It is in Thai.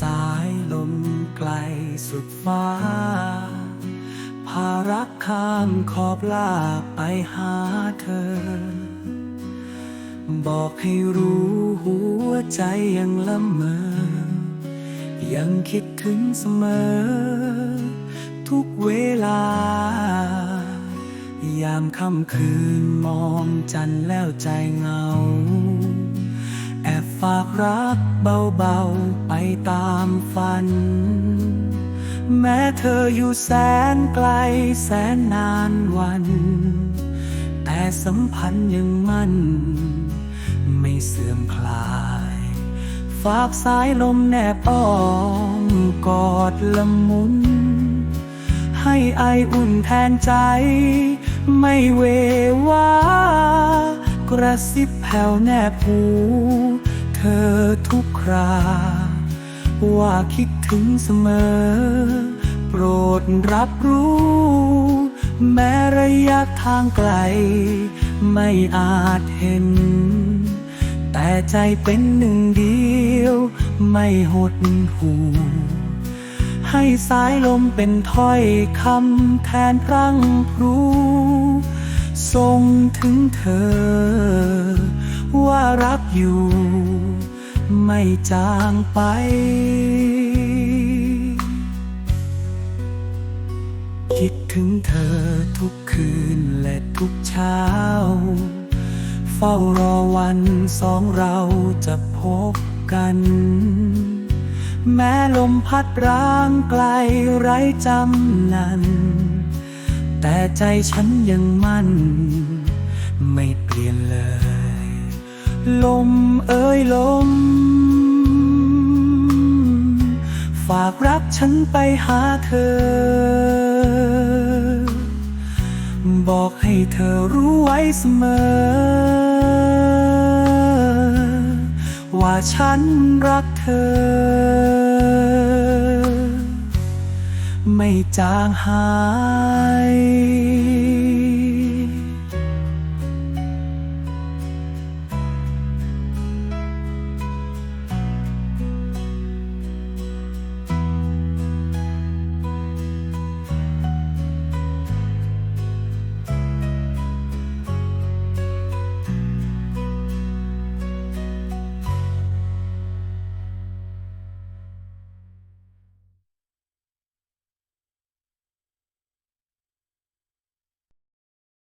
สายลมไกลสุดฟ้า พารักข้ามขอบลาไปหาเธอ บอกให้รู้หัวใจยังละเมอ ยังคิดถึงเสมอ ทุกเวลา ยามค่ำคืนมองจันแล้วใจเงาแอบฝากรักเบาๆไป ตามฝัน แม้เธออยู่แสนไกลแสนนานวัน แต่สัมพันธ์ยังมั่น ไม่เสื่อมคลาย ฝากสายลมแนบอ้อมกอดละมุน ให้ไออุ่นแทนใจ ไม่เววากระซิบแผ่วแนบหูเธอทุกครา ว่าคิดถึงเสมอ โปรดรับรู้ แม้ระยะทางไกล ไม่อาจเห็น แต่ใจเป็นหนึ่งเดียว ไม่หดหูให้สายลมเป็นถ้อยคำแทนพรั่งพรูส่งถึงเธอ ว่ารักอยู่ ไม่จางไป คิดถึงเธอทุกคืนและทุกเช้า เฝ้ารอวันสองเราจะพบกัน แม้ลมพัดร้างไกลไร้จำนัน แต่ใจฉันยังมั่น ไม่เปลี่ยนเลย ลมเอ้ยลมากรักฉันไปหาเธอ บอกให้เธอรู้ไว้เสมอ ว่าฉันรักเธอ ไม่จางหาย